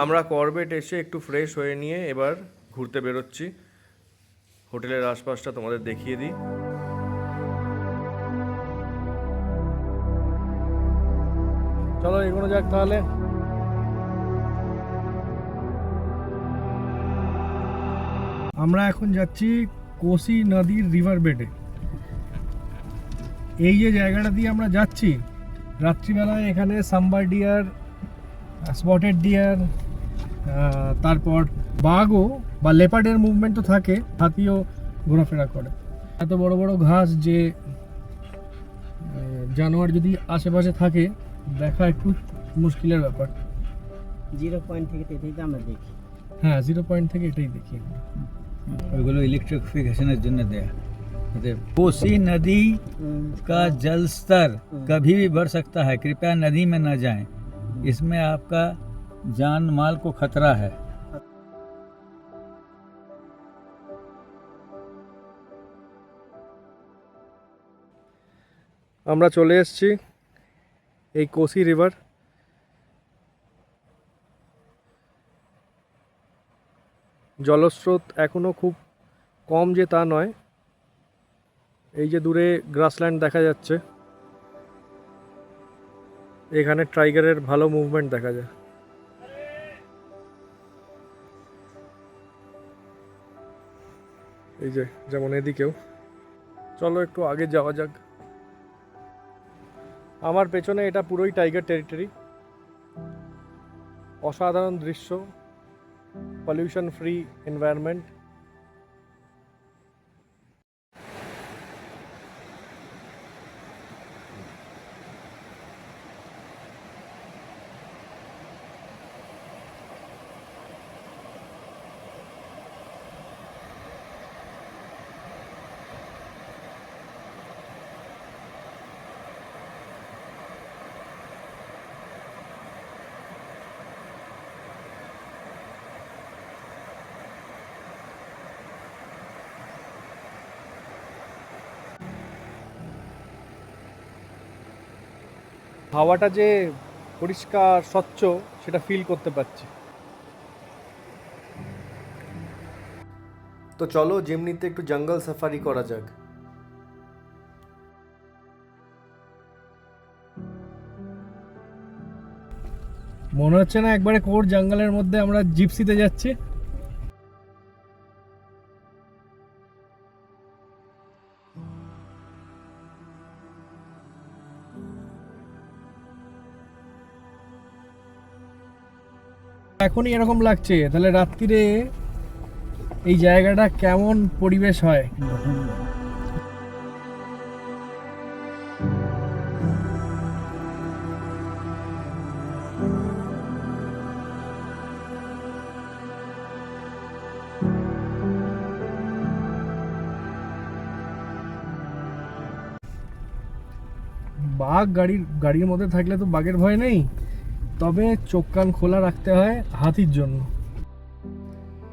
আমরা করবেট এসে একটু ফ্রেশ হয়ে নিয়ে এবার ঘুরতে বেরোচ্ছি। হোটেলের আশপাশটা তোমাদের দেখিয়ে দিই। চলো, এগোনো যাক তাহলে। আমরা এখন যাচ্ছি কোসি নদীর রিভার বেডে এই যে জায়গাটা দিয়ে আমরা যাচ্ছি, রাত্রিবেলায় এখানে সাম্বার ডিয়ার স্পটেড ডিয়ার তারপর বাঘও বা লেপার্ডের মুভমেন্ট তো থাকে হাতিও ঘোরাফেরা করে এত বড় বড় ঘাস যে আহ, জানোয়ার যদি আশেপাশে থাকে দেখা একটু মুশকিলের ব্যাপার জিরো পয়েন্ট থেকে এটাই তো আমরা দেখি হ্যাঁ জিরো পয়েন্ট থেকে এটাই দেখি আমরা। ওইগুলো ইলেকট্রিফিকেশনের জন্য দেয়া कोसी नदी का जल स्तर कभी भी बढ़ सकता है कृपया नदी में न जाएं इसमें आपका जान माल को खतरा है আমরা চলে এসেছি এই কোসি রিভার জলস্রোত এখনও খুব কম যে তা নয় এই যে দূরে গ্রাসল্যান্ড দেখা যাচ্ছে এখানে টাইগারের ভালো মুভমেন্ট দেখা যায়। এই যে, যেমন এদিকেও। চলো একটু আগে যাওয়া যাক। আমার পেছনে এটা পুরোই টাইগার টেরিটরি অসাধারণ দৃশ্য। পলিউশন ফ্রি এনভায়রনমেন্ট হাওয়াটা যে পরিষ্কার স্বচ্ছ সেটা ফিল করতে পারছি। তো চলো যেমনিতে একটু জঙ্গল সাফারি করা যাক। মনে হচ্ছে না একবারে কোর জঙ্গলের মধ্যে আমরা জিপসিতে যাচ্ছি। এখনই এরকম লাগছে, তাহলে রাত্রিরে এই জায়গাটা কেমন পরিবেশ হয়? বাঘ গাড়ির গাড়ির মধ্যে থাকলে তো বাঘের ভয় নেই। তবে চোখ কান খোলা রাখতে হয় হাতির জন্য।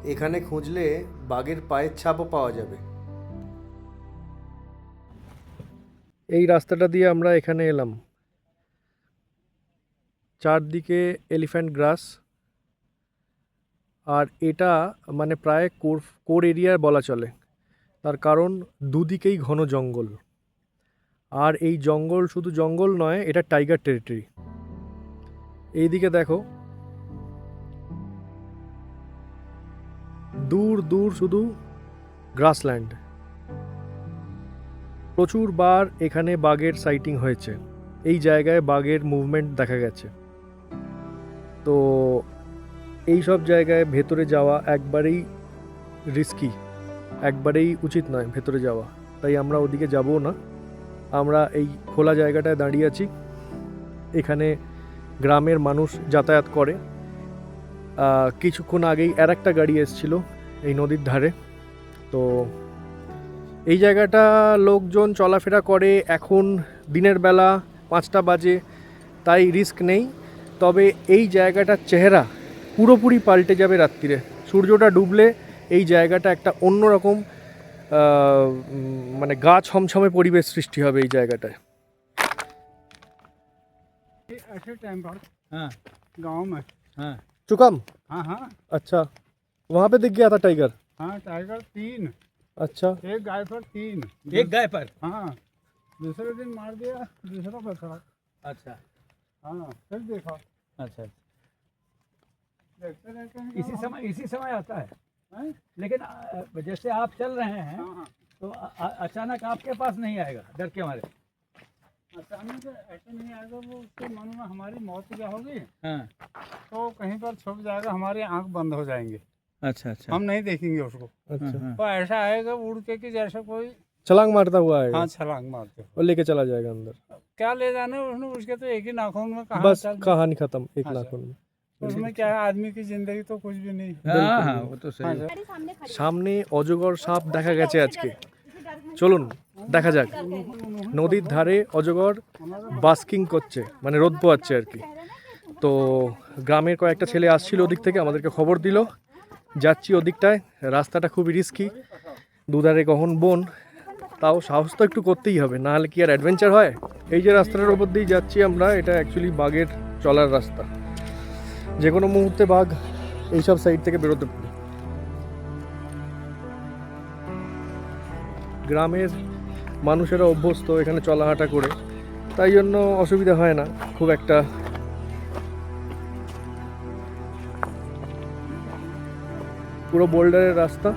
এখানে খুঁজলে বাঘের পায়ের ছাপও পাওয়া যাবে। এই রাস্তাটা দিয়ে আমরা এখানে এলাম। চারদিকে এলিফ্যান্ট গ্রাস। আর এটা মানে প্রায় কোর কোর এরিয়া বলা চলে। তার কারণ দুদিকেই ঘন জঙ্গল। আর এই জঙ্গল শুধু জঙ্গল নয় এটা টাইগার টেরিটরি। এইদিকে দেখো। দূর দূর শুধু গ্রাসল্যান্ড প্রচুর বার এখানে বাঘের সাইটিং হয়েছে। এই জায়গায় বাঘের মুভমেন্ট দেখা গেছে। তো এই সব জায়গায় ভেতরে যাওয়া একবারেই রিস্কি একবারেই উচিত নয় ভেতরে যাওয়া। তাই আমরা ওদিকে যাবও না। আমরা এই খোলা জায়গাটায় দাঁড়িয়ে আছি। এখানে গ্রামের মানুষ যাতায়াত করে। কিছুক্ষণ আগেই আর একটা গাড়ি এসছিল এই নদীর ধারে। তো এই জায়গাটা লোকজন চলাফেরা করে, এখন দিনের বেলা পাঁচটা বাজে, তাই রিস্ক নেই। তবে এই জায়গাটার চেহারা পুরোপুরি পাল্টে যাবে রাত্রিরে। সূর্যটা ডুবলে এই জায়গাটা একটা অন্যরকম মানে গা ছমছমে পরিবেশ সৃষ্টি হবে এই জায়গাটায়। ऐसे टाइम पर हाँ। गाँव में। हाँ। चुकम? हाँ हाँ। अच्छा। वहाँ पे दिख गया था टाइगर हाँ टाइगर तीन। अच्छा। एक गाय पर तीन। एक गाय पर? हाँ। दूसरे दिन मार दिया दूसरा पकड़ा अच्छा। हाँ फिर देखा। अच्छा। देखते रहते हैं। इसी समय इसी समय आता है? हैं? लेकिन जैसे आप चल रहे हैं हाँ हाँ। तो अ- अ- अचानक आपके पास नहीं आएगा डर के मारे। ऐसा नहीं आएगा वो उसके मन में हमारी मौत क्या होगी हाँ तो कहीं पर छुप जाएगा हमारी आंख बंद हो जाएंगे अच्छा अच्छा हम नहीं देखेंगे उसको अच्छा हाँ, तो ऐसा आएगा उड़ के कि जैसा कोई छलांग मारता हुआ आएगा हाँ छलांग मारते हो और लेके चला जाएगा अंदर क्या ले जाना है उसने उसके तो एक ही नाखून में कहा बस चल कहानी खत्म एक हाँ, नाखून में उसमें क्या है आदमी की जिंदगी तो कुछ भी नहीं हाँ हाँ वो तो हाँ सही सर। সামনে অজগর সাপ দেখা গেছে আজকে চলুন, দেখা যাক। নদীর ধারে অজগর বাস্কিং করছে মানে রোদ পোয়াচ্ছে আর কি। তো গ্রামের কয়েকটা ছেলে আসছিল ওদিক থেকে, আমাদেরকে খবর দিল। যাচ্ছি ওদিকটায়, রাস্তাটা খুবই রিস্কি দুধারে গহন বন, তাও সাহস তো একটু করতেই হবে, না হলে কি আর অ্যাডভেঞ্চার হয়? এই যে রাস্তাটার ওপর দিয়ে যাচ্ছি আমরা, এটা অ্যাকচুয়ালি বাঘের চলার রাস্তা। যে কোনো মুহূর্তে বাঘ এইসব সাইড থেকে বেরোতে পারে। গ্রামের মানুষেরা অভ্যস্ত এখানে চলাহাঁটা করে। তাই জন্য অসুবিধা হয় না, খুব একটা। পুরো বোল্ডারের রাস্তা।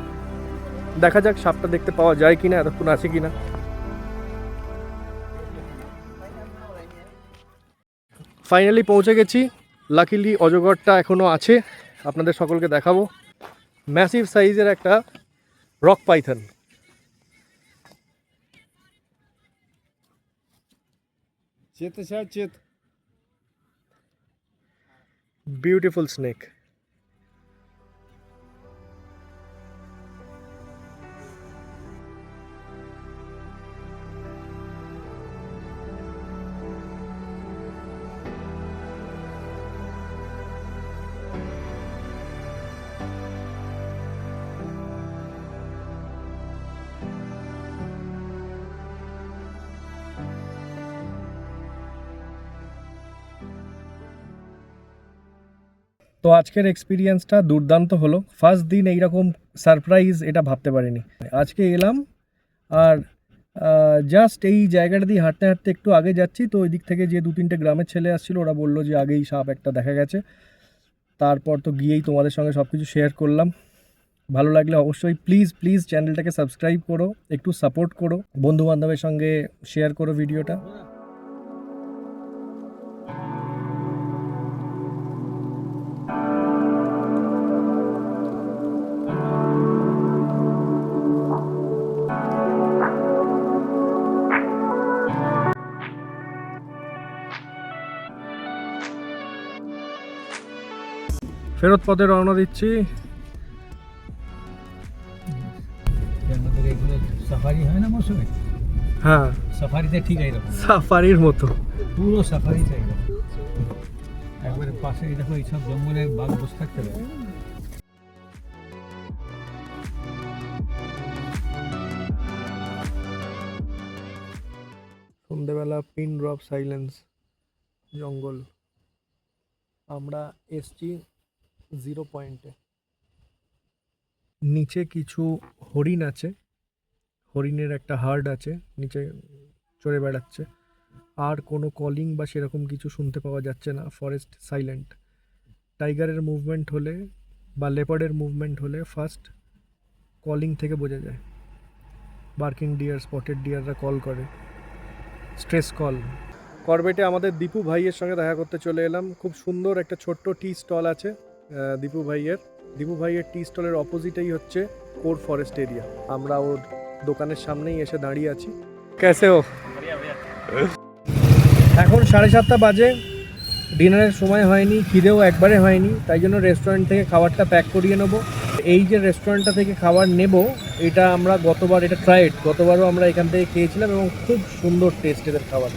দেখা যাক সাপটা দেখতে পাওয়া যায় কিনা, এতক্ষণ আছে কিনা। ফাইনালি পৌঁছে গেছি। লাকিলি অজগরটা এখনও আছে। আপনাদের সকলকে দেখাবো। ম্যাসিভ সাইজের একটা রক পাইথন। चित चित चेत। ब्यूटीफुल स्नेक তো আজকের এক্সপিরিয়েন্সটা দুর্দান্ত হলো। ফার্স্ট দিন এইরকম সারপ্রাইজ এটা ভাবতে পারিনি। আজকে এলাম আর জাস্ট এই জায়গাটা দিয়ে হাঁটতে হাঁটতে একটু আগে যাচ্ছি। তো ওই দিক থেকে যে দু তিনটে গ্রামের ছেলে আসছিল, ওরা বলল যে আগেই সাপ একটা দেখা গেছে। তারপর তো গিয়েই তোমাদের সঙ্গে সব কিছু শেয়ার করলাম। ভালো লাগলে অবশ্যই প্লিজ প্লিজ চ্যানেলটাকে সাবস্ক্রাইব করো, একটু সাপোর্ট করো। বন্ধু বান্ধবের সঙ্গে শেয়ার করো ভিডিওটা ফেরত পথে রওনা দিচ্ছি। সাফারি হয় না মৌসুমে? হ্যাঁ। সাফারিতে ঠিক এইরকম সাফারির মতো। পুরো সাফারি চাই একবারে পাশে এই দেখো এইসব জঙ্গলে বাঘ বসে থাকতে পারে। সন্ধেবেলা পিন ড্রপ সাইলেন্স জঙ্গল। আমরা এসছি জিরো পয়েন্টে। নিচে কিছু হরিণ আছে, হরিণের একটা হার্ড আছে, নিচে চড়ে বেড়াচ্ছে। আর কোনো কলিং বা সেরকম কিছু শুনতে পাওয়া যাচ্ছে না ফরেস্ট সাইলেন্ট টাইগারের মুভমেন্ট হলে বা লেপার্ডের মুভমেন্ট হলে ফার্স্ট কলিং থেকে বোঝা যায়। বার্কিং ডিয়ার স্পটেড ডিয়াররা কল করে। স্ট্রেস কল করবেটে আমাদের দীপু ভাইয়ের সঙ্গে দেখা করতে চলে এলাম। খুব সুন্দর একটা ছোট্ট টি স্টল আছে। দীপু ভাইয়ের। দীপু ভাইয়ের টি স্টলের অপোজিটেই হচ্ছে কোর ফরেস্ট এরিয়া। আমরা ওর দোকানের সামনেই এসে দাঁড়িয়ে আছি। কেসে ও? এখন সাড়ে সাতটা বাজে। ডিনারের সময় হয়নি, খিদেও একবারে হয়নি। তাই জন্য রেস্টুরেন্ট থেকে খাবারটা প্যাক করিয়ে নেব। এই যে রেস্টুরেন্টটা থেকে খাবার নেব, এটা আমরা গতবার, এটা ট্রাইড গতবারও আমরা এখান থেকে খেয়েছিলাম এবং খুব সুন্দর টেস্ট এদের খাবার।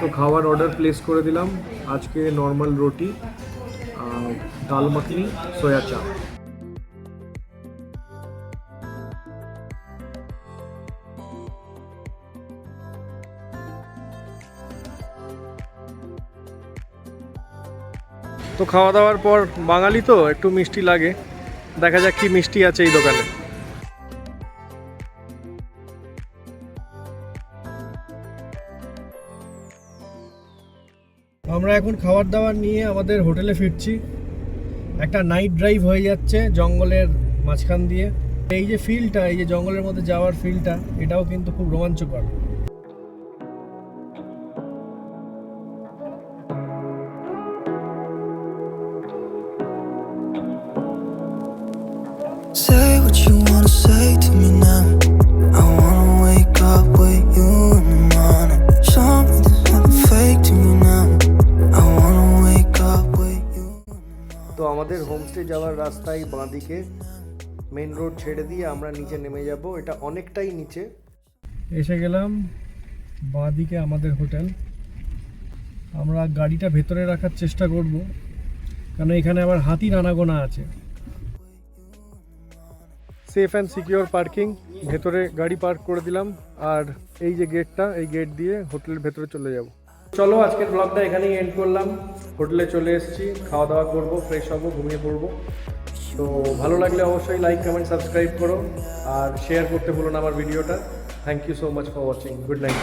তো খাওয়ার অর্ডার প্লেস করে দিলাম। আজকে নর্মাল রুটি ডাল মাখনি সয়া চা তো খাওয়া দাওয়ার পর বাঙালি তো, একটু মিষ্টি লাগে। দেখা যাক কি মিষ্টি আছে এই দোকানে। এখন খাবার দাবার নিয়ে আমাদের হোটেলে ফিরছি। একটা নাইট ড্রাইভ হয়ে যাচ্ছে জঙ্গলের মাঝখান দিয়ে। এই যে ফিল্ডটা এই যে জঙ্গলের মধ্যে যাওয়ার ফিল্ডটা এটাও কিন্তু খুব রোমাঞ্চকর। হোমস্টে যাওয়ার রাস্তায় বাঁদিকে মেন রোড ছেড়ে দিয়ে আমরা নিচে নেমে যাব। এটা অনেকটাই নিচে। এসে গেলাম বাঁদিকে আমাদের হোটেল। আমরা গাড়িটা ভেতরে রাখার চেষ্টা করব কারণ এখানে আবার হাতির আনাগোনা আছে। সেফ অ্যান্ড সিকিওর পার্কিং ভেতরে গাড়ি পার্ক করে দিলাম আর এই যে গেটটা এই গেট দিয়ে হোটেলের ভেতরে চলে যাব। চলো আজকের ব্লগটা এখানেই এন্ড করলাম। হোটেলে চলে এসেছি খাওয়া দাওয়া করব ফ্রেশ হব, ঘুমিয়ে পড়ব। তো ভালো লাগলে অবশ্যই লাইক কমেন্ট সাবস্ক্রাইব করো আর শেয়ার করতে বলুন আমার ভিডিওটা। Thank you so much for watching good night